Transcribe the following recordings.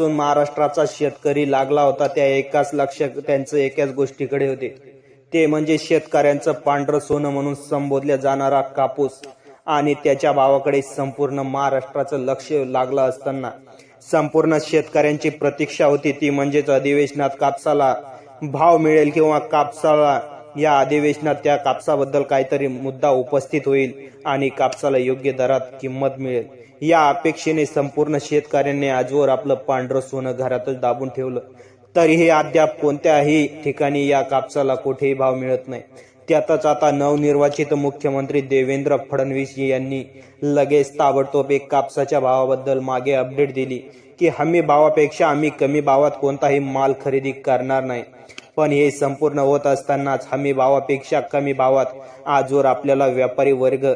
जेव्हापासून महाराष्ट्राचा शेतकरी लागला होता त्या एकाच लक्ष त्यांचं एकाच गोष्टीकडे होते. ते म्हणजे शेतकऱ्यांचं पांढरं सोनं म्हणून संबोधल्या जाणारा कापूस आणि त्याच्या भावाकडे संपूर्ण महाराष्ट्राचं लक्ष लागलं असताना. संपूर्ण शेतकऱ्यांची प्रतीक्षा होती ती म्हणजेच अधिवेशनात कापसाला भाव मिळेल किंवा कापसाला या अधिवेशनात त्या कापसाबद्दल काहीतरी मुद्दा उपस्थित होईल आणि कापसाला योग्य दरात किंमत मिळेल. या अपेक्षेने संपूर्ण शेतकऱ्यांनी आजवर आपलं पांढरं सोनं घरातच दाबून ठेवलं. तरीही अद्याप कोणत्याही ठिकाणी या कापसाला कुठेही भाव मिळत नाही. त्यातच आता नवनिर्वाचित मुख्यमंत्री देवेंद्र फडणवीस यांनी लगेच ताबडतोब एक कापसाच्या भावाबद्दल मागे अपडेट दिली की हमी भावापेक्षा आम्ही कमी भावात कोणताही माल खरेदी करणार नाही. पण हे संपूर्ण होत असतानाच हमी भावापेक्षा कमी भावात आजवर आपल्याला व्यापारी वर्ग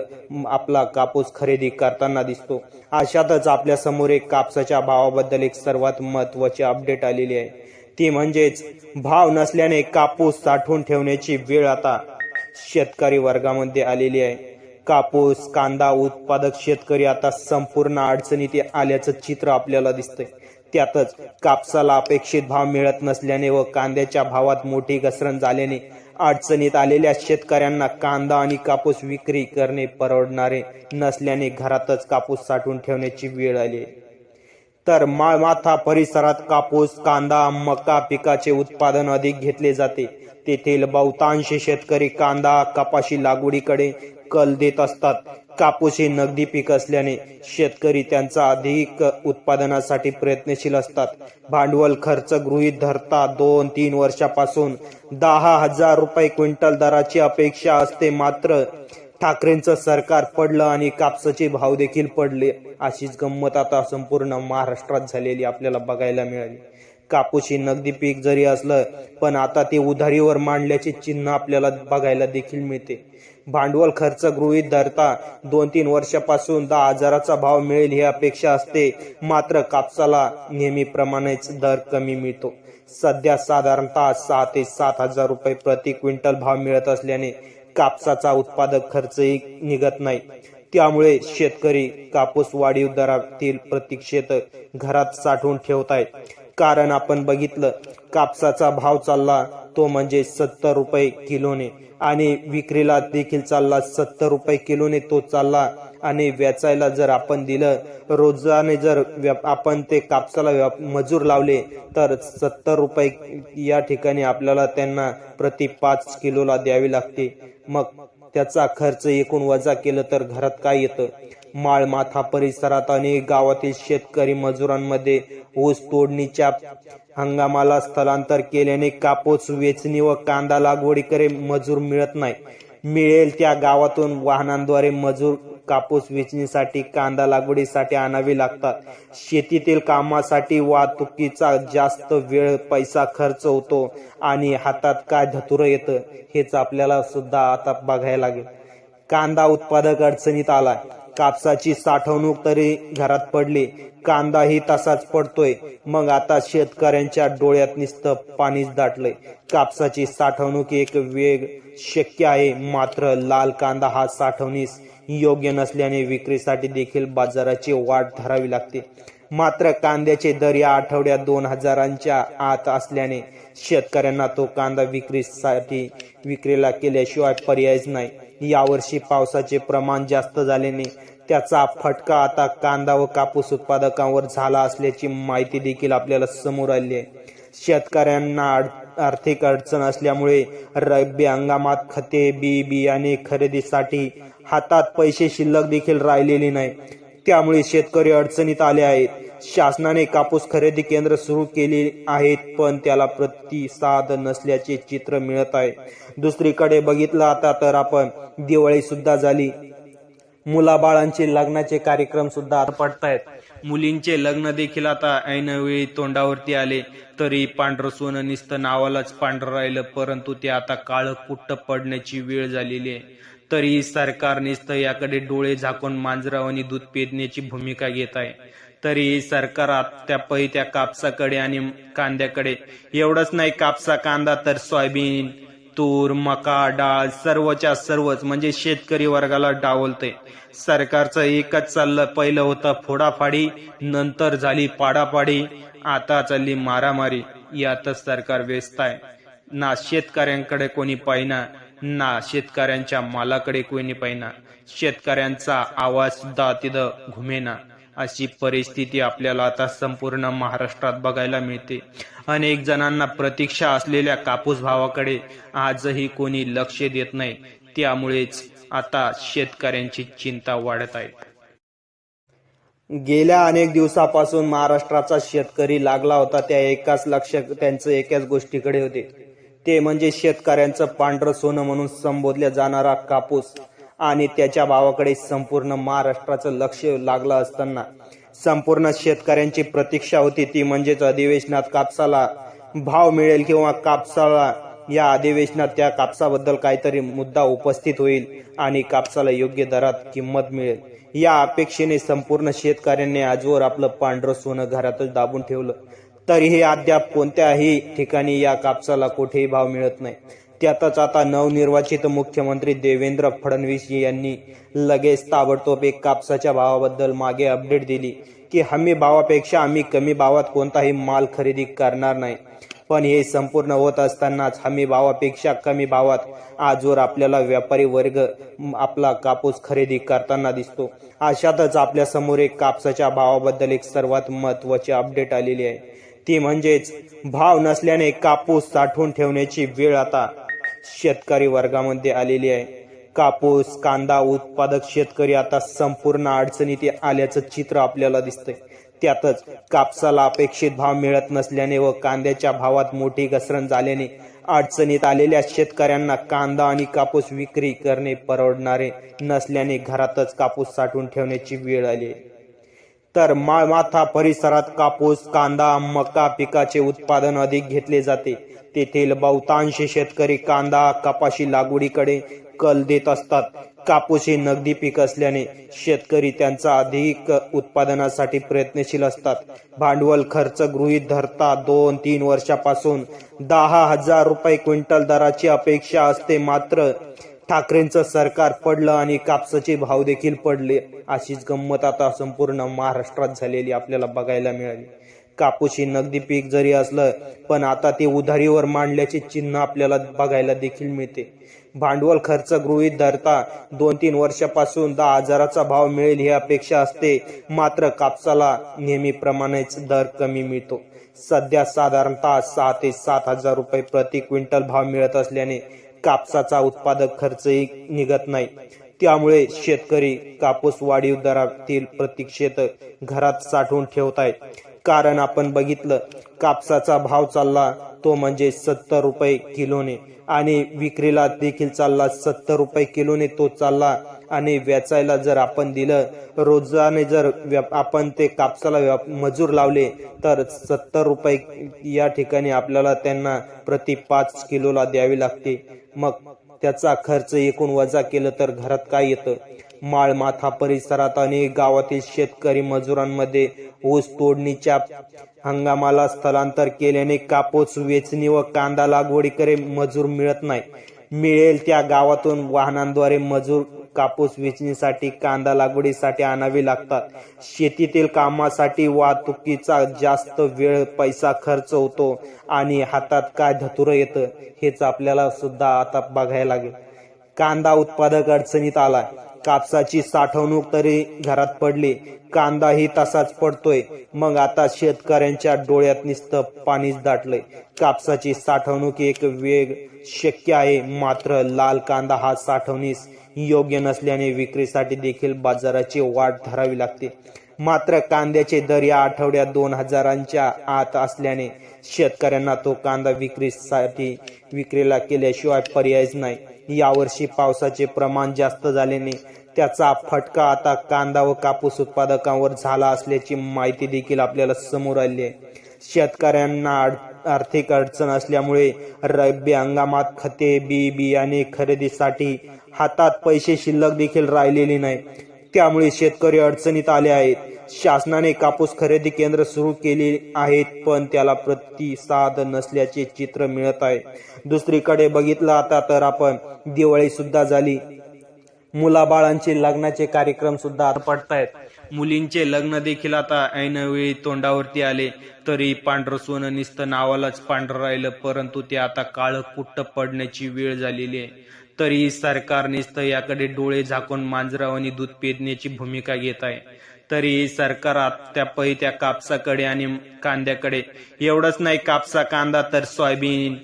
आपला कापूस खरेदी करताना दिसतो. अशातच आपल्यासमोर एक कापसाच्या भावाबद्दल एक सर्वात महत्वाची अपडेट आलेली आहे. ती म्हणजेच भाव नसल्याने कापूस साठवून ठेवण्याची वेळ आता शेतकरी वर्गामध्ये आलेली आहे. कापूस कांदा उत्पादक शेतकरी आता संपूर्ण अडचणीत आल्याचं चित्र आपल्याला दिसतंय. त्यातच कापसाला अपेक्षित भाव मिळत नसल्याने व कांद्याच्या भावात मोठी घसरण झाल्याने अडचणीत आलेल्या शेतकऱ्यांना कांदा आणि कापूस विक्री करणे परवडणारे नसल्याने घरातच कापूस साठवून ठेवण्याची वेळ आली. तर माळमाथा परिसरात कापूस कांदा मका पिकाचे उत्पादन अधिक घेतले जाते. तेथील बहुतांश शेतकरी कांदा कपाशी लागवडीकडे कल देत असतात. कापूस हे नगदी पीक असल्याने शेतकरी त्यांचा अधिक उत्पादनासाठी प्रयत्नशील असतात. भांडवल खर्च गृहीत धरता दोन तीन वर्षापासून दहा हजार रुपये क्विंटल दराची अपेक्षा असते. मात्र ठाकरेंचं सरकार पडलं आणि कापसाचे भाव देखील पडले अशीच गंमत आता संपूर्ण महाराष्ट्रात झालेली आपल्याला बघायला मिळाली. कापूस हे नगदी पीक जरी असलं पण आता ते उधारीवर मांडल्याचे चिन्ह आपल्याला बघायला देखील मिळते. भांडवल खर्च गृहीत धरता दोन तीन वर्षापासून दहा हजाराचा भाव मिळेल ही अपेक्षा असते. मात्र कापसाला नेहमीप्रमाणेच दर कमी मिळतो. सध्या साधारणतः सहा ते सात हजार रुपये प्रति क्विंटल भाव मिळत असल्याने कापसाचा उत्पादक खर्चही निघत नाही. त्यामुळे शेतकरी कापूस वाढीव दरातील प्रतीक्षेत घरात साठवून ठेवत आहेत कारण आपण बघितलं कापसाचा भाव चालला तो म्हणजे सत्तर रुपये किलोने. आणि विक्रीला देखील चालला सत्तर रुपये किलोने तो चालला. आणि वेचायला जर आपण दिलं रोजाने जर आपण ते कापसाला मजूर लावले तर सत्तर रुपये या ठिकाणी आपल्याला त्यांना प्रति पाच किलोला द्यावी लागते. मग त्याचा खर्च एकूण वजा केलं तर घरात काय येतं? माळमाथा परिसरात अनेक गावातील शेतकरी मजुरांमध्ये ऊस तोडणीच्या हंगामाला स्थलांतर केल्याने कापूस वेचणी व कांदा लागवडीकडे मजूर मिळत नाही. मिळेल त्या गावातून वाहनांद्वारे मजूर कापूस वेचणीसाठी कांदा लागवडीसाठी आणावी लागतात. शेतीतील कामासाठी वाहतुकीचा जास्त वेळ पैसा खर्च होतो आणि हातात काय धतुरं येतं हेच आपल्याला सुद्धा आता बघायला लागेल. कांदा उत्पादक अडचणीत आलाय. कापसाची साठवणूक तरी घरात पडली. कांदाही तसाच पडतोय. मग आता शेतकऱ्यांच्या डोळ्यात नुसतं पाणीच दाटलंय. कापसाची साठवणूक एक वेग शक्य आहे मात्र लाल कांदा हा साठवणीस योग्य नसल्याने विक्रीसाठी देखील बाजाराची वाट धरावी लागते. मात्र कांद्याचे दर या आठवड्यात दोन हजारांच्या आत असल्याने शेतकऱ्यांना तो कांदा विक्रीसाठी विक्रीला केल्याशिवाय पर्यायच नाही. यावर्षी पावसाचे प्रमाण जास्त झाल्याने त्याचा फटका आता कांदा व कापूस उत्पादकांवर झाला असल्याची माहिती देखील आपल्याला समोर आली आहे. शेतकऱ्यांना आर्थिक अडचण असल्यामुळे रब्बी हंगामात खते बी बियाणे खरेदीसाठी हातात पैसे शिल्लक देखील राहिलेले नाही. त्यामुळे शेतकरी अडचणीत आले आहेत. शासनाने कापूस खरेदी केंद्र सुरू केली आहेत पण त्याला प्रतिसाद नसल्याचे चित्र मिळत आहे. दुसरीकडे बघितलं आता तर आपण दिवाळी सुद्धा झाली. मुलाबाळांचे लग्नाचे कार्यक्रम सुद्धा आता पडतायत. मुलींचे लग्न देखील आता ऐनवेळी तोंडावरती आले तरी पांढरं सोनं निसतं नावालाच पांढरं राहिलं परंतु ते आता काळं कुट्ट पडण्याची वेळ झालेली आहे. तरी सरकार निसतं याकडे डोळे झाकून मांजराव आणि दूध पेरण्याची भूमिका घेत आहे. तरी सरकार त्या पै त्या कापसाकडे आणि कांद्याकडे. एवढंच नाही कापसा कांदा तर सोयाबीन तूर मका डाळ सर्वच्या सर्वच म्हणजे शेतकरी वर्गाला डावलते सरकारचं एकच चाललं पहिलं होतं फोडाफाडी नंतर झाली पाडापाडी आता चालली मारामारी. यातच सरकार व्यस्त आहे. ना शेतकऱ्यांकडे कोणी पाहिना ना शेतकऱ्यांच्या मालाकडे कोणी पाहिना. शेतकऱ्यांचा आवाज सुद्धा तिथं घुमेना. अशी परिस्थिती आपल्याला आता संपूर्ण महाराष्ट्रात बघायला मिळते. अनेक जणांना प्रतीक्षा असलेल्या कापूस भावाकडे आजही कोणी लक्ष देत नाही. त्यामुळेच आता शेतकऱ्यांची चिंता वाढत आहे. गेल्या अनेक दिवसापासून महाराष्ट्राचा शेतकरी लागला होता. त्या एकाच लक्ष त्यांचं एकाच गोष्टीकडे होते. ते म्हणजे शेतकऱ्यांचं पांढरं सोनं म्हणून संबोधल्या जाणारा कापूस. आणि त्याच्या भावाकडे संपूर्ण महाराष्ट्राचं लक्ष लागलं असताना संपूर्ण शेतकऱ्यांची प्रतीक्षा होती. ती म्हणजेच अधिवेशनात कापसाला भाव मिळेल किंवा कापसाला या अधिवेशनात त्या कापसाबद्दल काहीतरी मुद्दा उपस्थित होईल आणि कापसाला योग्य दरात किंमत मिळेल. या अपेक्षेने संपूर्ण शेतकऱ्यांनी आजवर आपलं पांढरं सोनं घरातच दाबून ठेवलं. तरीही अद्याप कोणत्याही ठिकाणी या कापसाला कुठेही भाव मिळत नाही. त्यातच आता नवनिर्वाचित मुख्यमंत्री देवेंद्र फडणवीस यांनी लगेच ताबडतोब एक कापसाच्या भावाबद्दल मागे अपडेट दिली की हमी भावापेक्षा आम्ही कमी भावात कोणताही माल खरेदी करणार नाही. पण हे संपूर्ण होत असतानाच हमी भावापेक्षा कमी भावात आजवर आपल्याला व्यापारी वर्ग आपला कापूस खरेदी करताना दिसतो. अशातच आपल्यासमोर एक कापसाच्या भावाबद्दल एक सर्वात महत्वाची अपडेट आलेली आहे. ती म्हणजेच भाव नसल्याने कापूस साठवून ठेवण्याची वेळ आता शेतकरी वर्गामध्ये आलेली आहे. कापूस कांदा उत्पादक शेतकरी आता संपूर्ण अडचणीत आल्याचं चित्र आपल्याला दिसतंय. त्यातच कापसाला अपेक्षित भाव मिळत नसल्याने व कांद्याच्या भावात मोठी घसरण झाल्याने अडचणीत आलेल्या शेतकऱ्यांना कांदा आणि कापूस विक्री करणे परवडणारे नसल्याने घरातच कापूस साठवून ठेवण्याची वेळ आली आहे. तर माळमाथा परिसरात कापूस कांदा मका पिकाचे उत्पादन अधिक घेतले जाते. तेथील बहुतांश शेतकरी कांदा कपाशी लागवडीकडे कल देत असतात. कापूस हे नगदी पीक असल्याने शेतकरी त्यांचा अधिक उत्पादनासाठी प्रयत्नशील असतात. भांडवल खर्च गृहीत धरता दोन तीन वर्षापासून दहा हजार रुपये क्विंटल दराची अपेक्षा असते. मात्र ठाकरेंचं सरकार पडलं आणि कापसाचे भाव देखील पडले अशीच गंमत आता संपूर्ण महाराष्ट्रात झालेली आपल्याला बघायला मिळाली. कापूस ही नगदी पीक जरी असलं पण आता ते उधारीवर मांडल्याचे चिन्ह आपल्याला बघायला देखील मिळते. भांडवल खर्च गृहीत धरता दोन तीन वर्षापासून दहा हजाराचा भाव मिळेल ही अपेक्षा असते मात्र कापसाला नेहमीप्रमाणेच दर कमी मिळतो. सध्या साधारणतः सहा ते सात हजार रुपये प्रति क्विंटल भाव मिळत असल्याने कापसाचा उत्पादक खर्चही निघत नाही. त्यामुळे शेतकरी कापूस वाढीव दरातील प्रतीक्षेत घरात साठवून ठेवत आहेत कारण आपण बघितलं कापसाचा भाव चालला तो म्हणजे सत्तर रुपये किलोने आणि विक्रीला देखील चालला सत्तर रुपये किलोने तो चालला आणि वेचायला जर आपण दिलं रोजाने जर आपण ते कापसाला मजूर लावले तर सत्तर रुपये या ठिकाणी आपल्याला त्यांना प्रति पाच किलोला द्यावी लागते. मग त्याचा खर्च एकूण वजा केलं तर घरात काय येतं? माळमाथा परिसरात अनेक गावातील शेतकरी मजुरांमध्ये ऊस तोडणीच्या हंगामाला स्थलांतर केल्याने कापूस वेचणी व कांदा लागवडीकडे मजूर मिळत नाही. मिळेल त्या गावातून वाहनांद्वारे मजूर कापूस वेचणीसाठी कांदा लागवडीसाठी आणावे लागतात. शेतीतील कामासाठी वाहतुकीचा जास्त वेळ पैसा खर्च होतो आणि हातात काय धतुरं येतं हेच आपल्याला सुद्धा आता बघायला लागेल. कांदा उत्पादक अडचणीत आलाय. कापसाची साठवणूक तरी घरात पडली. कांदाही तसाच पडतोय. मग आता शेतकऱ्यांच्या डोळ्यात नुसतं पाणीच दाटलंय. कापसाची साठवणूक एक वेग शक्य आहे. मात्र लाल कांदा हा साठवणीस योग्य नसल्याने विक्रीसाठी देखील बाजाराची वाट धरावी लागते. मात्र कांद्याचे दर या आठवड्यात दोन हजारांच्या आत असल्याने शेतकऱ्यांना तो कांदा विक्रीसाठी विक्रीला केल्याशिवाय पर्यायच नाही. यावर्षी पावसाचे प्रमाण जास्त झाल्याने त्याचा फटका आता कांदा व कापूस उत्पादकांवर झाला असल्याची माहिती देखील आपल्याला समोर आली आहे. शेतकऱ्यांना आर्थिक अडचण असल्यामुळे रब्बी हंगामात खते बी बियाणे खरेदीसाठी हातात पैसे शिल्लक देखील राहिलेले नाही. त्यामुळे शेतकरी अडचणीत आले आहेत. शासनाने कापूस खरेदी केंद्र सुरू केली आहेत पण त्याला प्रतिसाद नसल्याचे चित्र मिळत आहे. दुसरीकडे बघितलं आता तर आपण दिवाळी सुद्धा झाली. मुलाबाळांचे लग्नाचे कार्यक्रम सुद्धा पडतायत. मुलींचे लग्न देखील आता ऐनवेळी तोंडावरती आले. तरी पांढरं सोनं नुसतं नावालाच पांढरं राहिलं परंतु ते आता काळं कुट्ट पडण्याची वेळ झालेली आहे. तरी सरकार निस्त याकडे डोळे झाकून मांजरावानी दूध पेदण्याची भूमिका घेत आहे. तरी सरकार त्या पै त्या कापसाकडे आणि कांद्याकडे. एवढंच नाही कापसा कांदा तर सोयाबीन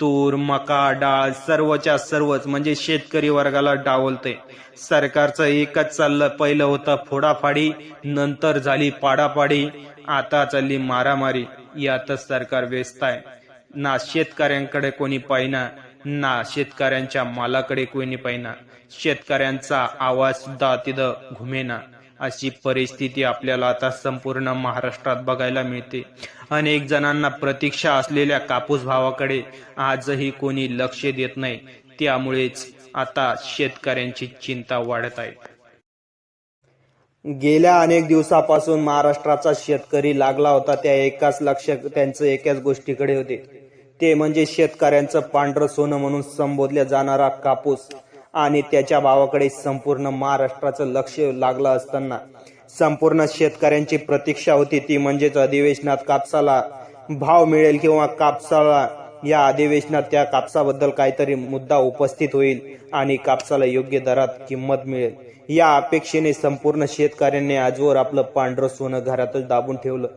तूर मका डाळ सर्वच्या सर्वच म्हणजे शेतकरी वर्गाला डावलते सरकारचं एकच चाललं पहिलं होतं फोडाफाडी नंतर झाली पाडापाडी आता चालली मारामारी. यातच सरकार व्यस्त आहे. ना शेतकऱ्यांकडे कोणी पाहिना ना शेतकऱ्यांच्या मालाकडे कोणी पाहिना. शेतकऱ्यांचा आवाज सुद्धा तिथं घुमेना. अशी परिस्थिती आपल्याला आता संपूर्ण महाराष्ट्रात बघायला मिळते. अनेक जणांना प्रतीक्षा असलेल्या कापूस भावाकडे आजही कोणी लक्ष देत नाही. त्यामुळेच आता शेतकऱ्यांची चिंता वाढत आहे. गेल्या अनेक दिवसापासून महाराष्ट्राचा शेतकरी लागला होता. त्या एकाच लक्ष त्यांचं एकाच गोष्टीकडे होते. ते म्हणजे शेतकऱ्यांचं पांढरं सोनं म्हणून संबोधल्या जाणारा कापूस आणि त्याच्या भावाकडे संपूर्ण महाराष्ट्राचं लक्ष लागलं असताना संपूर्ण शेतकऱ्यांची प्रतीक्षा होती. ती म्हणजेच अधिवेशनात कापसाला भाव मिळेल किंवा कापसाला या अधिवेशनात त्या कापसाबद्दल काहीतरी मुद्दा उपस्थित होईल आणि कापसाला योग्य दरात किंमत मिळेल. या अपेक्षेने संपूर्ण शेतकऱ्यांनी आजवर आपलं पांढरं सोनं घरातच दाबून ठेवलं.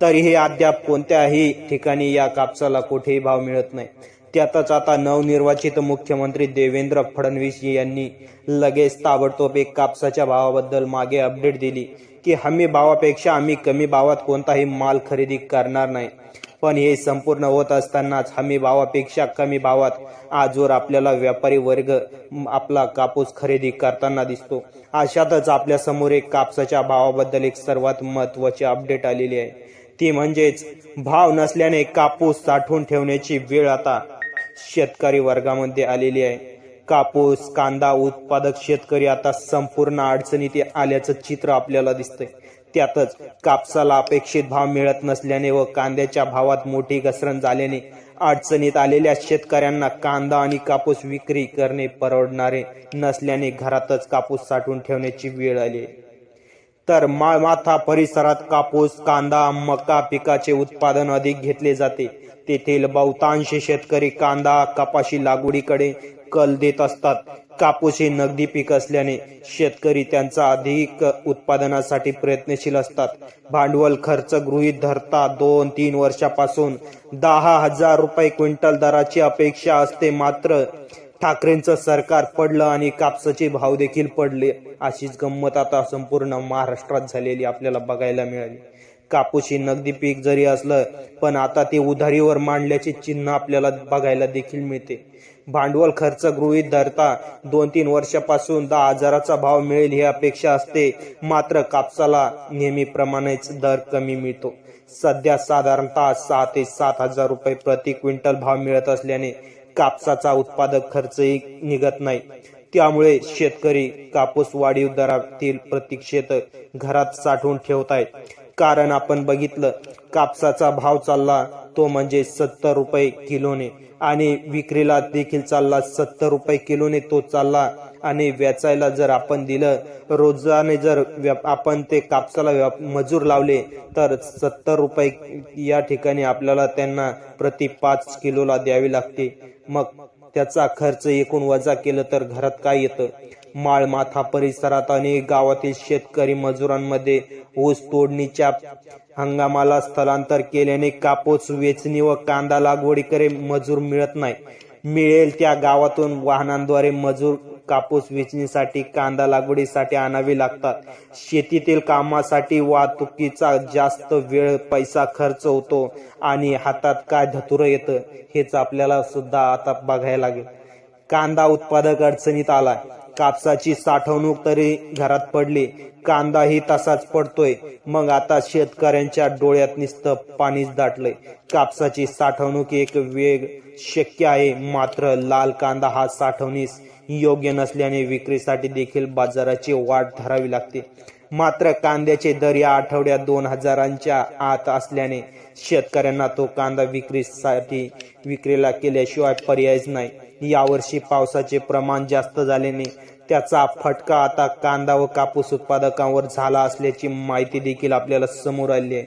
तरीही अद्याप कोणत्याही ठिकाणी या कापसाला कुठेही भाव मिळत नाही. त्यातच आता नवनिर्वाचित मुख्यमंत्री देवेंद्र फडणवीस यांनी लगेच ताबडतोब एक कापसाच्या भावाबद्दल मागे अपडेट दिली की हमी भावापेक्षा आम्ही कमी भावात कोणताही माल खरेदी करणार नाही. पण हे संपूर्ण होत असतानाच हमी भावापेक्षा कमी भावात आजवर आपल्याला व्यापारी वर्ग आपला कापूस खरेदी करताना दिसतो. अशातच आपल्यासमोर एक कापसाच्या भावाबद्दल एक सर्वात महत्वाची अपडेट आलेली आहे. ती म्हणजेच भाव नसल्याने कापूस साठवून ठेवण्याची वेळ आता शेतकरी वर्गामध्ये आलेली आहे. कापूस कांदा उत्पादक शेतकरी आता संपूर्ण अडचणीत आल्याचं चित्र आपल्याला दिसतंय. त्यातच कापसाला अपेक्षित भाव मिळत नसल्याने व कांद्याच्या भावात मोठी घसरण झाल्याने अडचणीत आलेल्या शेतकऱ्यांना कांदा आणि कापूस विक्री करणे परवडणारे नसल्याने घरातच कापूस साठवून ठेवण्याची वेळ आली तर माळमाथा परिसरात कापूस कांदा मका पिकाचे उत्पादन अधिक घेतले जाते. तेथील बहुतांश शेतकरी कांदा कपाशी लागवडीकडे कल देत असतात. कापूस हे नगदी पीक असल्याने शेतकरी त्यांचा अधिक उत्पादनासाठी प्रयत्नशील असतात. भांडवल खर्च गृहीत धरता दोन तीन वर्षापासून दहा हजार रुपये क्विंटल दराची अपेक्षा असते. मात्र ठाकरेंचं सरकार पडलं आणि कापसाचे भाव देखील पडले अशीच गंमत आता संपूर्ण महाराष्ट्रात झालेली आपल्याला बघायला मिळाली. कापूस ही नगदी पीक जरी असलं पण आता ते उधारीवर मांडल्याचे चिन्ह आपल्याला बघायला देखील मिळते. भांडवल खर्च गृहीत धरता दोन तीन वर्षापासून दहा हजाराचा भाव मिळेल ही अपेक्षा असते मात्र कापसाला नेहमीप्रमाणेच दर कमी मिळतो. सध्या साधारणतः सहा ते सात हजार रुपये प्रति क्विंटल भाव मिळत असल्याने कापसाचा उत्पादक खर्चही निघत नाही. त्यामुळे शेतकरी कापूस वाढीव दरातील प्रतीक्षेत घरात साठवून ठेवत आहेत कारण आपण बघितलं कापसाचा भाव चालला तो म्हणजे सत्तर रुपये किलोने. आणि विक्रीला देखील चालला सत्तर रुपये किलोने तो चालला आणि वेचायला जर आपण दिलं रोजाने जर आपण ते कापसाला मजूर लावले तर सत्तर रुपये या ठिकाणी आपल्याला त्यांना प्रति पाच किलोला द्यावी लागते. मग त्याचा खर्च एकूण वजा केलं तर घरात काय येतं? माळ माथा परिसरात अनेक गावातील शेतकरी मजुरांमध्ये ऊस तोडणीच्या हंगामाला स्थलांतर केल्याने कापूस वेचणी व कांदा लागवडीकडे मजूर मिळत नाही. मिळेल त्या गावातून वाहनांद्वारे मजूर कापूस वेचणीसाठी कांदा लागवडीसाठी आणावे लागतात. शेतीतील कामासाठी वाहतुकीचा जास्त वेळ पैसा खर्च होतो आणि हातात काय धतुर येतं हेच आपल्याला सुद्धा आता बघायला लागेल. कांदा उत्पादक अडचणीत आलाय. कापसाची साठवणूक तरी घरात पडली. कांदाही तसाच पडतोय. मग आता शेतकऱ्यांच्या डोळ्यात नुसतं पाणीच दाटलंय. कापसाची साठवणूक एक वेग शक्य आहे. मात्र लाल कांदा हा साठवणीस योग्य नसल्याने विक्रीसाठी देखील बाजाराची वाट धरावी लागते. मात्र कांद्याचे दर या आठवड्यात दोन हजारांच्या आत असल्याने शेतकऱ्यांना तो कांदा विक्रीसाठी विक्रीला केल्याशिवाय पर्यायच नाही. यावर्षी पावसाचे प्रमाण जास्त झाल्याने त्याचा फटका आता कांदा व कापूस उत्पादकांवर झाला असल्याची माहिती देखील आपल्याला समोर आली आहे.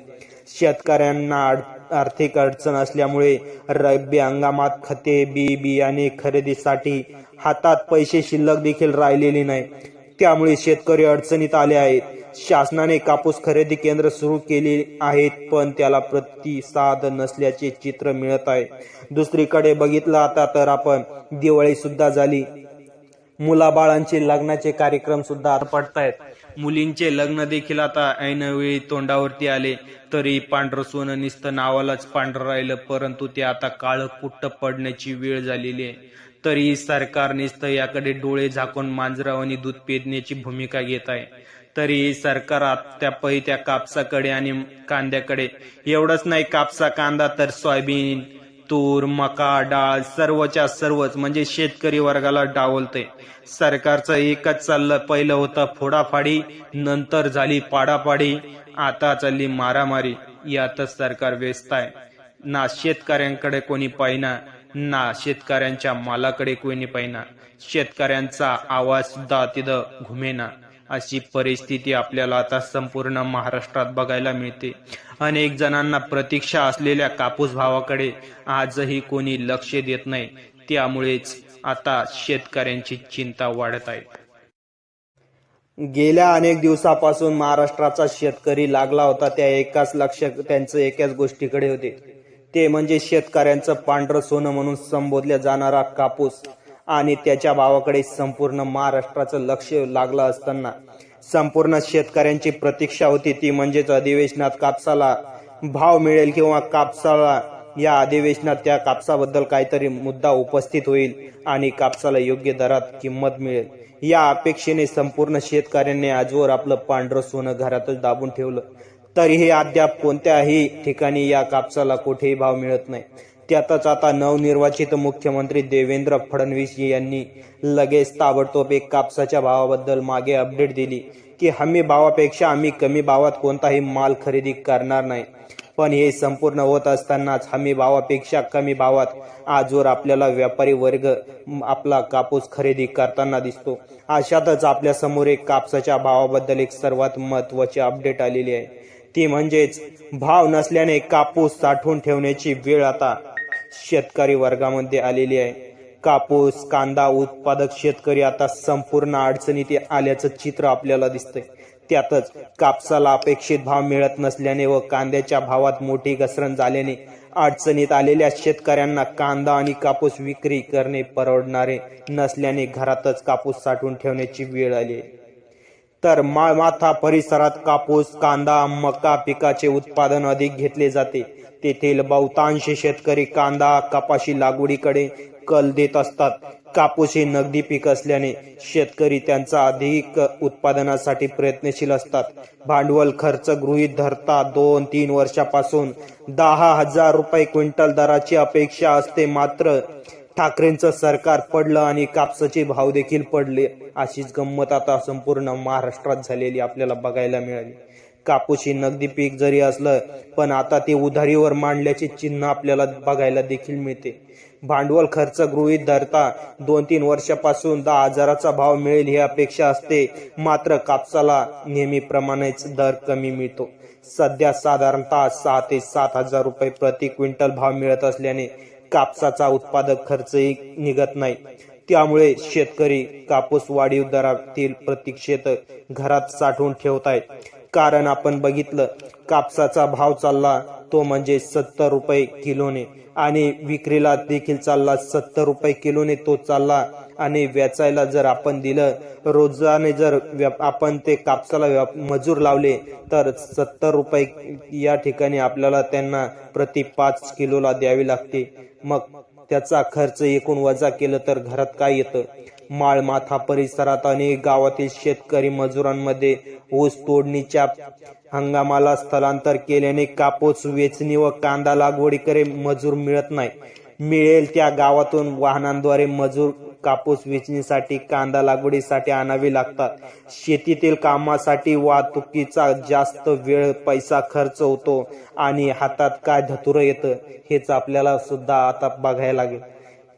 शेतकऱ्यांना अड- आर्थिक अडचण असल्यामुळे रब्बी हंगामात खते बी बियाणे खरेदीसाठी हातात पैसे शिल्लक देखील राहिलेले नाही. त्यामुळे शेतकरी अडचणीत आले आहेत. शासनाने कापूस खरेदी केंद्र सुरू केली आहेत पण त्याला प्रतिसाद नसल्याचे चित्र मिळत आहे. दुसरीकडे बघितलं आता तर आपण दिवाळी सुद्धा झाली. मुलाबाळांचे लग्नाचे कार्यक्रम सुद्धा आता पडतायत. मुलींचे लग्न देखील आता ऐनवेळी तोंडावरती आले तरी पांढरं सोनं निसतं नावालाच पांढरं राहिलं परंतु ते आता काळं कुट्ट पडण्याची वेळ झालेली आहे. तरी सरकार नुसतं याकडे डोळे झाकून मांजरावानी दूध पेरण्याची भूमिका घेत आहे. तरी सरकार आता त्या कापसाकडे आणि कांद्याकडे. एवढंच नाही कापसा कांदा तर सोयाबीन तूर मका डाळ सर्वच्या सर्वच म्हणजे शेतकरी वर्गाला डावलते सरकारचं एकच चाललं पहिलं होतं फोडाफाडी नंतर झाली पाडापाडी आता चालली मारामारी. यातच सरकार व्यस्त आहे. ना शेतकऱ्यांकडे कोणी पाहिना ना शेतकऱ्यांच्या मालाकडे कोणी पाहिना. शेतकऱ्यांचा आवाज सुद्धा तिथं घुमेना. अशी परिस्थिती आपल्याला आता संपूर्ण महाराष्ट्रात बघायला मिळते. अनेक जणांना प्रतीक्षा असलेल्या कापूस भावाकडे आजही कोणी लक्ष देत नाही. त्यामुळेच आता शेतकऱ्यांची चिंता वाढत आहे. गेल्या अनेक दिवसापासून महाराष्ट्राचा शेतकरी लागला होता. त्या एकाच लक्ष त्यांचं एकाच गोष्टीकडे होते. ते म्हणजे शेतकऱ्यांचं पांढरं सोनं म्हणून संबोधल्या जाणारा कापूस. आणि त्याच्या भावाकडे संपूर्ण महाराष्ट्राचं लक्ष लागलं असताना संपूर्ण शेतकऱ्यांची प्रतीक्षा होती. ती म्हणजेच अधिवेशनात कापसाला भाव मिळेल किंवा कापसाला या अधिवेशनात त्या कापसाबद्दल काहीतरी मुद्दा उपस्थित होईल आणि कापसाला योग्य दरात किंमत मिळेल. या अपेक्षेने संपूर्ण शेतकऱ्यांनी आजवर आपलं पांढरं सोनं घरातच दाबून ठेवलं. तरीही अद्याप कोणत्याही ठिकाणी या कापसाला कुठेही भाव मिळत नाही. त्यातच आता नवनिर्वाचित मुख्यमंत्री देवेंद्र फडणवीस यांनी लगेच ताबडतोब एक कापसाच्या भावाबद्दल मागे अपडेट दिली की हमी भावापेक्षा आम्ही कमी भावात कोणताही माल खरेदी करणार नाही. पण हे संपूर्ण होत असतानाच हमी भावापेक्षा कमी भावात आजवर आपल्याला व्यापारी वर्ग आपला कापूस खरेदी करताना दिसतो. अशातच आपल्यासमोर एक कापसाच्या भावाबद्दल एक सर्वात महत्वाची अपडेट आलेली आहे. ती म्हणजेच भाव नसल्याने कापूस साठवून ठेवण्याची वेळ आता शेतकरी वर्गामध्ये आलेली आहे. कापूस कांदा उत्पादक शेतकरी आता संपूर्ण अडचणीत आल्याचं चित्र आपल्याला दिसतंय. त्यातच कापसाला अपेक्षित भाव मिळत नसल्याने व कांद्याच्या भावात मोठी घसरण झाल्याने अडचणीत आलेल्या शेतकऱ्यांना कांदा आणि कापूस विक्री करणे परवडणारे नसल्याने घरातच कापूस साठवून ठेवण्याची वेळ आली आहे. तर माळमाथा परिसरात कापूस कांदा मका पिकाचे उत्पादन अधिक घेतले जाते. तेथील बहुतांश शेतकरी कांदा कपाशी लागवडीकडे कल देत असतात. कापूस हे नगदी पीक असल्याने शेतकरी त्यांचा अधिक उत्पादनासाठी प्रयत्नशील असतात. भांडवल खर्च गृहीत धरता दोन तीन वर्षापासून दहा हजार रुपये क्विंटल दराची अपेक्षा असते मात्र ठाकरेंचं सरकार पडलं आणि कापसाचे भाव देखील पडले अशीच गंमत आता संपूर्ण महाराष्ट्रात झालेली आपल्याला बघायला मिळाली. कापूस ही नगदी पीक जरी असलं पण आता ते उधारीवर मांडल्याचे चिन्ह आपल्याला बघायला देखील मिळते. भांडवल खर्च गृहीत धरता दोन तीन वर्षापासून दहा हजाराचा भाव मिळेल ही अपेक्षा असते मात्र कापसाला नेहमीप्रमाणेच दर कमी मिळतो. सध्या साधारणतः सहा ते सात हजार रुपये प्रति क्विंटल भाव मिळत असल्याने कापसाचा उत्पादक खर्चही निघत नाही. त्यामुळे शेतकरी कापूस वाढीव दरातील प्रतीक्षेत घरात साठवून ठेवत आहेत कारण आपण बघितलं कापसाचा भाव चालला तो म्हणजे सत्तर रुपये किलोने आणि विक्रीला देखील चालला सत्तर रुपये किलोने तो चालला आणि वेचायला जर आपण दिलं रोजाने जर आपण ते कापसाला मजूर लावले तर सत्तर रुपये या ठिकाणी आपल्याला त्यांना प्रति पाच किलोला द्यावी लागते. मग त्याचा खर्च एकूण वजा केलं तर घरात काय येतं? माळमाथा परिसरात अनेक गावातील शेतकरी मजुरांमध्ये ऊस तोडणीच्या हंगामाला स्थलांतर केल्याने कापूस वेचणी व कांदा लागवडीकडे मजूर मिळत नाही. मिळेल त्या गावातून वाहनांद्वारे मजूर कापूस वेचणीसाठी कांदा लागवडीसाठी आणावे लागतात. शेतीतील कामासाठी वाहतुकीचा जास्त वेळ पैसा खर्च होतो आणि हातात काय धतुरं येतं हेच आपल्याला सुद्धा आता बघायला लागेल.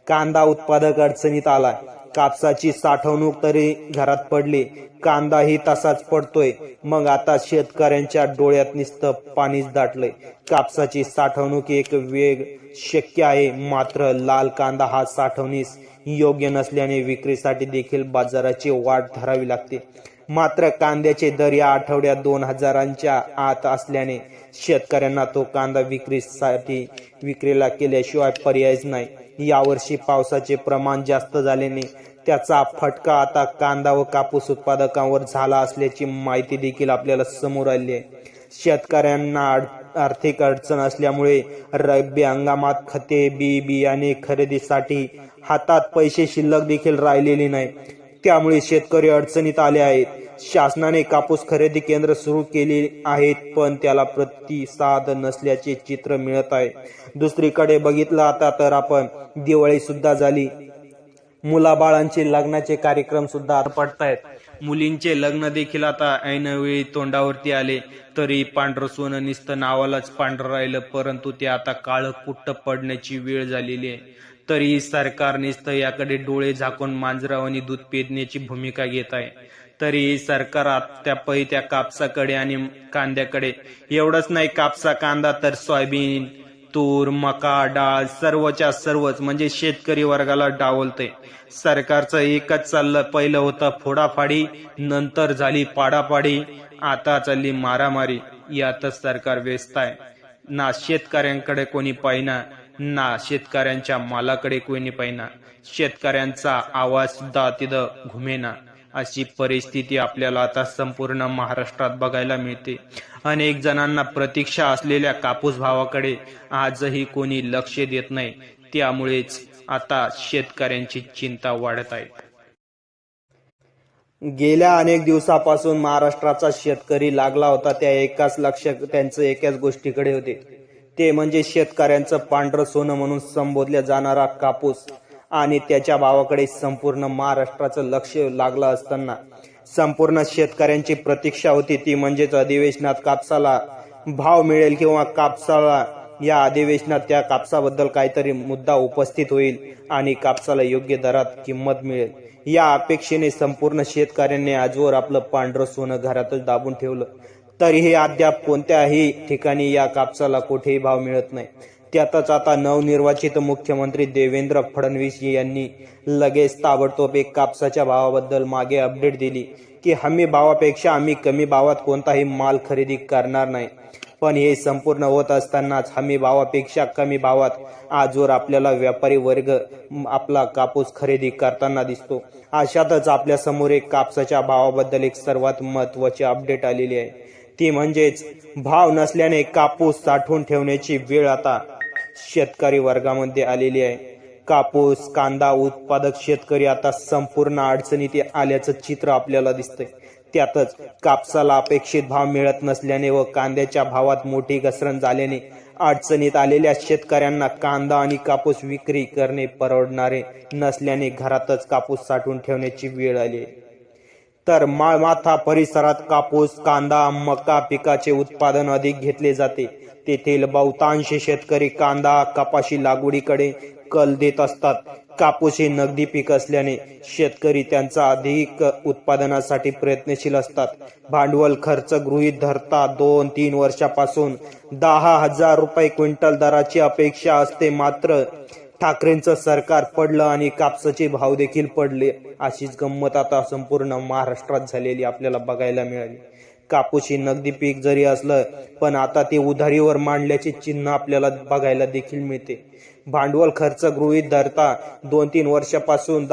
कांदा उत्पादक अडचणीत आलाय. कापसाची साठवणूक तरी घरात पडली. कांदाही तसाच पडतोय. मग आता शेतकऱ्यांच्या डोळ्यात नुसतं पाणीच दाटलंय. कापसाची साठवणूक एक वेग शक्य आहे. मात्र लाल कांदा हा साठवणीस योग्य नसल्याने विक्रीसाठी देखील बाजाराची वाट धरावी लागते. मात्र कांद्याचे दर या आठवड्यात दोन हजारांच्या आत असल्याने शेतकऱ्यांना तो कांदा विक्रीसाठी विक्रीला केल्याशिवाय पर्यायच नाही. यावर्षी पावसाचे प्रमाण जास्त झाल्याने त्याचा फटका आता कांदा व कापूस उत्पादकांवर झाला असल्याची माहिती देखील आपल्याला समोर आली आहे. शेतकऱ्यांना आर्थिक अडचण असल्यामुळे रब्बी हंगामात खते बी बियाणे खरेदीसाठी हातात पैसे शिल्लक देखील राहिलेले नाही. त्यामुळे शेतकरी अडचणीत आले आहेत. शासनाने कापूस खरेदी केंद्र सुरू केली आहेत पण त्याला प्रतिसाद नसल्याचे चित्र मिळत आहे. दुसरीकडे बघितलं आता तर आपण दिवाळी सुद्धा झाली. मुलाबाळांचे लग्नाचे कार्यक्रम सुद्धा पडतायत. मुलींचे लग्न देखील आता ऐनवेळी तोंडावरती आले तरी पांढरं सोनं निसतं नावालाच पांढरं राहिलं परंतु ते आता काळं कुट्ट पडण्याची वेळ झालेली आहे. तरी सरकार निसतं याकडे डोळे झाकून मांजराव आणि दूध पेदण्याची भूमिका घेत आहे. तरी सरकार त्या पै त्या कापसाकडे आणि कांद्याकडे. एवढंच नाही कापसा कांदा तर सोयाबीन तूर मका डाळ सर्वच्या सर्वच म्हणजे शेतकरी वर्गाला डावलते सरकारचं एकच चाललं पहिलं होतं फोडाफाडी नंतर झाली पाडापाडी आता चालली मारामारी. यातच सरकार व्यस्त आहे. ना शेतकऱ्यांकडे कोणी पाहिना ना शेतकऱ्यांच्या मालाकडे कोणी पाहिना. शेतकऱ्यांचा आवाज सुद्धा तिथं घुमेना. अशी परिस्थिती आपल्याला आता संपूर्ण महाराष्ट्रात बघायला मिळते. अनेक जणांना प्रतीक्षा असलेल्या कापूस भावाकडे आजही कोणी लक्ष देत नाही. त्यामुळेच आता शेतकऱ्यांची चिंता वाढत आहे. गेल्या अनेक दिवसापासून महाराष्ट्राचा शेतकरी लागला होता. त्या एकाच लक्ष त्यांचं एकाच गोष्टीकडे होते. ते म्हणजे शेतकऱ्यांचं पांढरं सोनं म्हणून संबोधल्या जाणारा कापूस. आणि त्याच्या भावाकडे संपूर्ण महाराष्ट्राचं लक्ष लागलं असताना संपूर्ण शेतकऱ्यांची प्रतीक्षा होती. ती म्हणजेच अधिवेशनात कापसाला भाव मिळेल किंवा कापसाला या अधिवेशनात त्या कापसाबद्दल काहीतरी मुद्दा उपस्थित होईल आणि कापसाला योग्य दरात किंमत मिळेल. या अपेक्षेने संपूर्ण शेतकऱ्यांनी आजवर आपलं पांढरं सोनं घरातच दाबून ठेवलं. तरीही अद्याप कोणत्याही ठिकाणी या कापसाला कुठेही भाव मिळत नाही. त्यातच आता नवनिर्वाचित मुख्यमंत्री देवेंद्र फडणवीस यांनी लगेच ताबडतोब एक कापसाच्या भावाबद्दल मागे अपडेट दिली की हमी भावापेक्षा आम्ही कमी भावात कोणताही माल खरेदी करणार नाही. पण हे संपूर्ण होत असतानाच हमी भावापेक्षा कमी भावात आजवर आपल्याला व्यापारी वर्ग आपला कापूस खरेदी करताना दिसतो. अशातच आपल्यासमोर एक कापसाच्या भावाबद्दल एक सर्वात महत्वाची अपडेट आलेली आहे. ती म्हणजेच भाव नसल्याने कापूस साठवून ठेवण्याची वेळ आता शेतकरी वर्गामध्ये आलेली आहे. कापूस कांदा उत्पादक शेतकरी आता संपूर्ण अडचणीत आल्याचं चित्र आपल्याला दिसतंय. त्यातच कापसाला अपेक्षित भाव मिळत नसल्याने व कांद्याच्या भावात मोठी घसरण झाल्याने अडचणीत आलेल्या शेतकऱ्यांना कांदा आणि कापूस विक्री करणे परवडणारे नसल्याने घरातच कापूस साठवून ठेवण्याची वेळ आली आहे. तर माळमाथा परिसरात कापूस कांदा मका पिकाचे उत्पादन अधिक घेतले जाते. तेथील बहुतांश शेतकरी कांदा कपाशी लागवडीकडे कल देत असतात. कापूस हे नगदी पीक असल्याने शेतकरी त्यांचा अधिक उत्पादनासाठी प्रयत्नशील असतात. भांडवल खर्च गृहीत धरता दोन तीन वर्षापासून दहा हजार रुपये क्विंटल दराची अपेक्षा असते. मात्र ठाकरेंचं सरकार पडलं आणि कापसाचे भाव देखील पडले अशीच गंमत आता संपूर्ण महाराष्ट्रात झालेली आपल्याला बघायला मिळाली. कापूस हे नगदी पीक जरी असलं पण आता ते उधारीवर मांडल्याचे चिन्ह आपल्याला बघायला देखील मिळते. भांडवल खर्च गृहीत धरता दोन तीन वर्षापासून